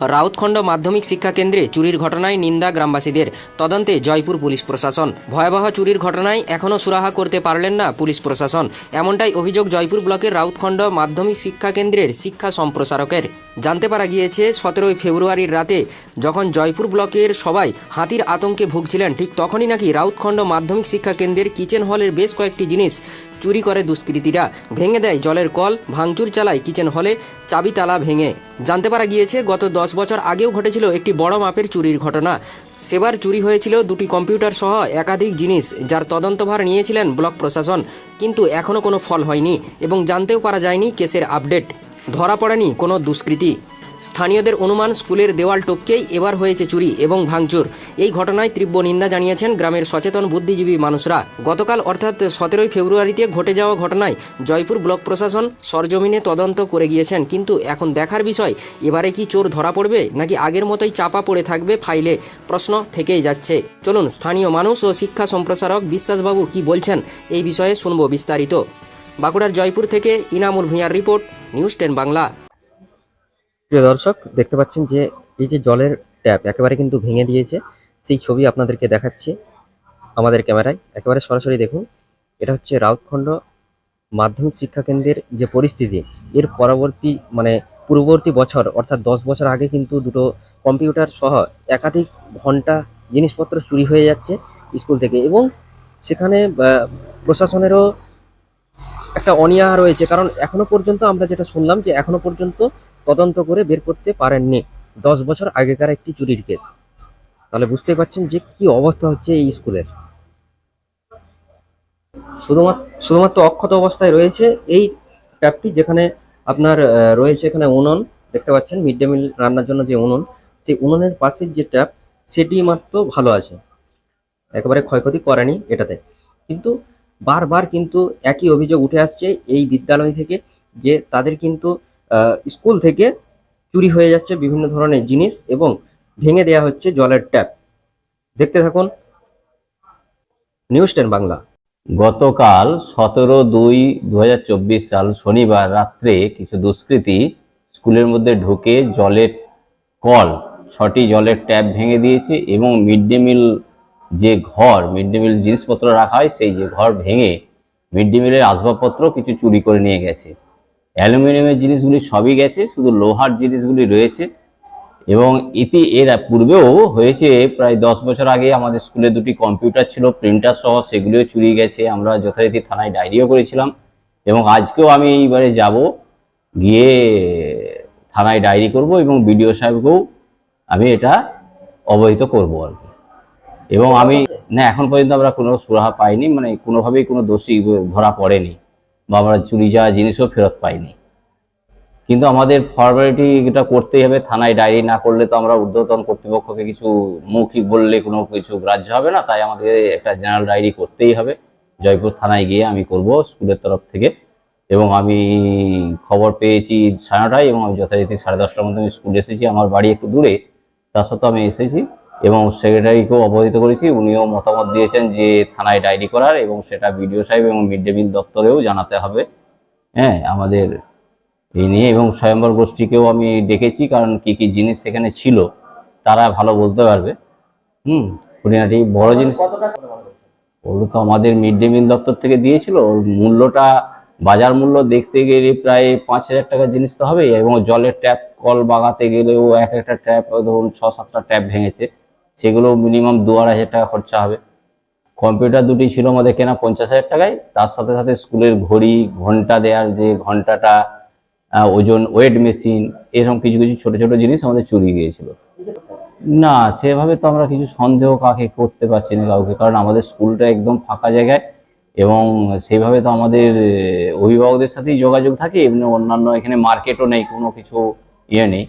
রাউতখণ্ড মাধ্যমিক শিক্ষা কেন্দ্রে চুরির ঘটনায় নিন্দা গ্রামবাসীদের। তদন্তে জয়পুর পুলিশ প্রশাসন। ভয়াবহ চুরির ঘটনায় এখনও সুরাহা করতে পারলেন না পুলিশ প্রশাসন। এমনটাই অভিযোগ জয়পুর ব্লকের রাউতখণ্ড মাধ্যমিক শিক্ষা কেন্দ্রের শিক্ষা সম্প্রসারকের। জানতে পারা গিয়েছে, সতেরোই ফেব্রুয়ারির রাতে যখন জয়পুর ব্লকের সবাই হাতির আতঙ্কে ভুগছিলেন, ঠিক তখনই নাকি রাউতখণ্ড মাধ্যমিক শিক্ষা কেন্দ্রের কিচেন হলের বেশ কয়েকটি জিনিস চুরি করে দুষ্কৃতীরা। ভেঙে দেয় জলের কল, ভাঙচুর চালায় কিচেন হলে চাবি তালা ভেঙে। জানতে পারা গিয়েছে, গত দশ বছর আগেও ঘটেছিল একটি বড় মাপের চুরির ঘটনা। সেবার চুরি হয়েছিল দুটি কম্পিউটার সহ একাধিক জিনিস, যার তদন্তভার নিয়েছিলেন ব্লক প্রশাসন। কিন্তু এখনও কোনো ফল হয়নি এবং জানতেও পারা যায়নি কেসের আপডেট। ধরা পড়েনি কোনো দুষ্কৃতী। স্থানীয়দের অনুমান স্কুলের দেওয়াল টপকেই এবার হয়েছে চুরি এবং ভাঙচুর। এই ঘটনায় তীব্র নিন্দা জানিয়েছেন গ্রামের সচেতন বুদ্ধিজীবী মানুষরা। গতকাল অর্থাৎ সতেরোই ফেব্রুয়ারিতে ঘটে যাওয়া ঘটনায় জয়পুর ব্লক প্রশাসন সরজমিনে তদন্ত করে গিয়েছেন। কিন্তু এখন দেখার বিষয়, এবারে কি চোর ধরা পড়বে নাকি আগের মতোই চাপা পড়ে থাকবে ফাইলে? প্রশ্ন থেকেই যাচ্ছে। চলুন, স্থানীয় মানুষ ও শিক্ষা সম্প্রসারক বিশ্বাসবাবু কি বলছেন এই বিষয়ে শুনব বিস্তারিত। বাঁকুড়ার জয়পুর থেকে ইনামুল ভূঁইয়ার রিপোর্ট, নিউজ টেন বাংলা। প্রিয় দর্শক, দেখতে পাচ্ছেন যে এই যে জলের ট্যাপ একেবারে কিন্তু ভেঙে দিয়েছে, সেই ছবি আপনাদেরকে দেখাচ্ছি আমাদের ক্যামেরায়। একেবারে সরাসরি দেখুন, এটা হচ্ছে রাউতখণ্ড মাধ্যমিক শিক্ষা কেন্দ্রের যে পরিস্থিতি, এর পরবর্তী মানে পূর্ববর্তী বছর, অর্থাৎ দশ বছর আগে কিন্তু দুটো কম্পিউটার সহ একাধিক ঘণ্টা জিনিসপত্র চুরি হয়ে যাচ্ছে স্কুল থেকে এবং সেখানে প্রশাসনেরও একটা অনীহা রয়েছে। কারণ এখনও পর্যন্ত আমরা যেটা শুনলাম যে এখনও পর্যন্ত তদন্ত করে বের করতে পারেননি। দশ বছর আগেকার একটি চুরির কেস। তাহলে বুঝতে পারছেন যে কি অবস্থা হচ্ছে এই স্কুলের। শুধুমাত্র শুধুমাত্র অক্ষত অবস্থায় রয়েছে এই ট্যাপটি যেখানে আপনার রয়েছে এখানে উনুন। দেখতে পাচ্ছেন, মিড ডে মিল রান্নার জন্য যে উনুন, সেই উনুনের পাশের যে ট্যাপ, সেটি মাত্র ভালো আছে। একেবারে ক্ষয়ক্ষতি করেনি এটাতে। কিন্তু বারবার কিন্তু একই অভিযোগ উঠে আসছে এই বিদ্যালয় থেকে যে তাদের কিন্তু স্কুল থেকে চুরি হয়ে যাচ্ছে বিভিন্ন ধরনের জিনিস এবং ভেঙে দেওয়া হচ্ছে জলের ট্যাপ। দেখতে থাকুন। News ten Bangla. গতকাল সতেরো দুই দু সাল শনিবার রাত্রে কিছু দুষ্কৃতী স্কুলের মধ্যে ঢুকে জলের কল, ছটি জলের ট্যাপ ভেঙে দিয়েছে এবং মিড ডে মিল যে ঘর, মিড ডে মিল জিনিসপত্র রাখা হয়, সেই যে ঘর ভেঙে মিড ডে মিলের আসবাবপত্র কিছু চুরি করে নিয়ে গেছে। অ্যালুমিনিয়ামের জিনিসগুলি সবই গেছে, শুধু লোহার জিনিসগুলি রয়েছে। এবং ইতি এর পূর্বেও হয়েছে, প্রায় দশ বছর আগে আমাদের স্কুলে দুটি কম্পিউটার ছিল, প্রিন্টার সহ সেগুলিও চুরি গেছে, আমরা যথারীতি থানায় ডায়েরিও করেছিলাম। এবং আজকেও আমি এইবারে যাব, গিয়ে থানায় ডায়েরি করব এবং বিডিও সাহেবকেও আমি এটা অবহিত করব আর কি। এবং আমি না, এখন পর্যন্ত আমরা কোনো সুরাহা পাইনি মানে কোনোভাবেই কোনো দোষী ধরা পড়েনি। বা আমরা চুরি যাওয়া জিনিসও ফেরত পাইনি। কিন্তু আমাদের ফর্মালিটি এটা করতেই হবে, থানায় ডায়েরি না করলে তো আমরা ঊর্ধ্বতন কর্তৃপক্ষকে কিছু মৌখিক বললে কোনো কিছু গ্রাহ্য হবে না, তাই আমাদের একটা জেনারেল ডায়েরি করতেই হবে। জয়পুর থানায় গিয়ে আমি করব স্কুলের তরফ থেকে এবং আমি খবর পেয়েছি সাড়ে নটায় এবং আমি যথারীতি সাড়ে দশটার মধ্যে আমি স্কুলে এসেছি, আমার বাড়ি একটু দূরে, তা সত্ত্বেও আমি এসেছি। এবং সেক্রেটারিকেও অবহিত করেছি। উনিও মতামত দিয়েছেন যে থানায় ডায়েরি করার এবং সেটা বিডিও সাহেব এবং মিড ডে মিল দপ্তরেও জানাতে হবে। হ্যাঁ আমাদের এই নিয়ে এবং স্বয়ম্বর গোষ্ঠীকেও আমি ডেকেছি কারণ কি কি জিনিস সেখানে ছিল, তারা ভালো বলতে পারবে। হুম, খুঁটিনাটি বড় জিনিস। ওগুলো তো আমাদের মিড ডে মিল দপ্তর থেকে দিয়েছিল। ওর মূল্যটা, বাজার মূল্য দেখতে গেলে প্রায় পাঁচ হাজার টাকার জিনিস তো হবে এবং জলের ট্যাপ, কল বাগাতে গেলেও এক একটা ট্যাপ, ধরুন ছ সাতটা ট্যাপ ভেঙেছে। সেগুলো মিনিমাম দু আড়াই হাজার টাকা খরচা হবে। কম্পিউটার দুটি ছিল আমাদের কেনা পঞ্চাশ হাজার টাকায়, তার সাথে সাথে স্কুলের ঘড়ি, ঘণ্টা দেওয়ার যে ঘন্টাটা ওজন ওয়েট মেশিন এরকম কিছু কিছু ছোট ছোট জিনিস আমাদের চুরি গিয়েছিল। না, সেভাবে তো আমরা কিছু সন্দেহ কাকে করতে পারছি না কাউকে, কারণ আমাদের স্কুলটা একদম ফাঁকা জায়গায় এবং সেইভাবে তো আমাদের অভিভাবকদের সাথেই যোগাযোগ থাকে, এমনি অন্যান্য এখানে মার্কেটও নেই, কোনো কিছু ইয়ে নেই।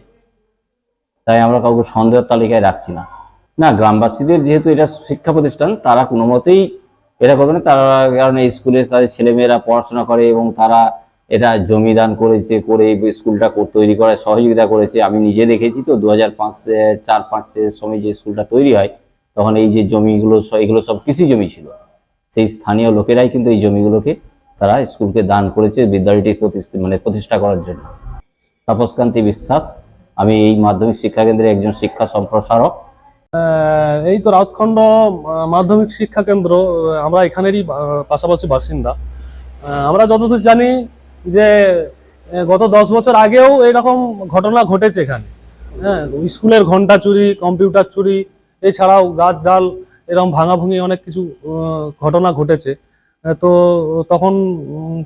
তাই আমরা কাউকে সন্দেহের তালিকায় রাখছি না। না, গ্রামবাসীদের যেহেতু এটা শিক্ষা প্রতিষ্ঠান, তারা কোনো মতেই এটা করবে না। তারা কারণ এই স্কুলে তাদের ছেলেমেয়েরা পড়াশোনা করে এবং তারা এটা জমি দান করেছে, করে স্কুলটা তৈরি করার সহযোগিতা করেছে। আমি নিজে দেখেছি তো দু হাজার পাঁচ চার পাঁচের সময় যে স্কুলটা তৈরি হয়, তখন এই যে জমিগুলো এগুলো সব কৃষি জমি ছিল। সেই স্থানীয় লোকেরাই কিন্তু এই জমিগুলোকে তারা স্কুলকে দান করেছে বিদ্যালয়টি প্রতিষ্ঠ- মানে প্রতিষ্ঠা করার জন্য। তাপসকান্তি বিশ্বাস, আমি এই মাধ্যমিক শিক্ষা কেন্দ্রের একজন শিক্ষা সম্প্রসারক। এই তো রাউতখণ্ড মাধ্যমিক শিক্ষা কেন্দ্র আমরা এখানেরই পাশাপাশি বাসিন্দা। আমরা যতদূর জানি যে গত দশ বছর আগেও এরকম ঘটনা ঘটেছে এখানে। হ্যাঁ স্কুলের ঘণ্টা চুরি, কম্পিউটার চুরি, এছাড়াও গাছ ডাল এরকম ভাঙাভুঙি অনেক কিছু ঘটনা ঘটেছে। তো তখন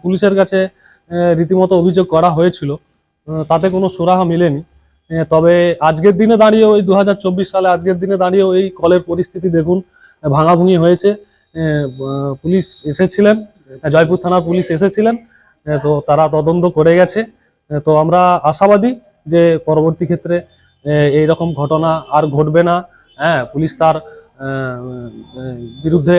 পুলিশের কাছে রীতিমতো অভিযোগ করা হয়েছিল। তাতে কোনো সুরাহা মিলেনি। তবে আজকের দিনে দাঁড়িয়ে ওই দু হাজার চব্বিশ সালে আজকের দিনে দাঁড়িয়ে এই কলের পরিস্থিতি দেখুন ভাঙাভুঙি হয়েছে। পুলিশ এসেছিলেন জয়পুর থানার পুলিশ এসেছিলেন তো তারা তদন্ত করে গেছে। তো আমরা আশাবাদী যে পরবর্তী ক্ষেত্রে এই রকম ঘটনা আর ঘটবে না। হ্যাঁ পুলিশ তার বিরুদ্ধে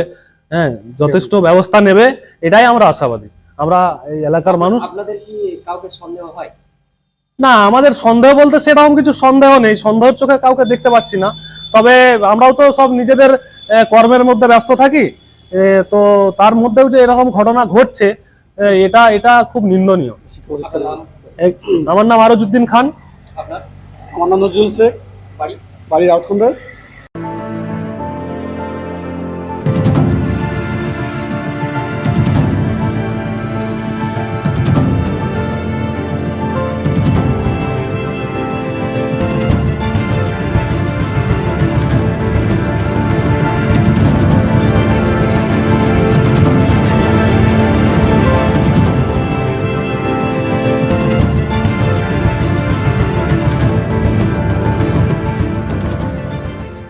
হ্যাঁ যথেষ্ট ব্যবস্থা নেবে, এটাই আমরা আশাবাদী। আমরা এই এলাকার মানুষ আপনাদের কি কাউকে সন্দেহ হয়? না, আমাদের সন্দেহ বলতে সেরকম কিছু সন্দেহ নেই। সন্দেহের চোখে কাউকে দেখতে পাচ্ছি না। তবে আমরাও তো সব নিজেদের কর্মের মধ্যে ব্যস্ত থাকি। তো তার মধ্যেও যে এরকম ঘটনা ঘটছে এটা এটা খুব নিন্দনীয়। আমার নাম আরজুদ্দিন খান। আমার নাম নজরুল শেখ। বাড়ি বাড়ি রাউতখণ্ডের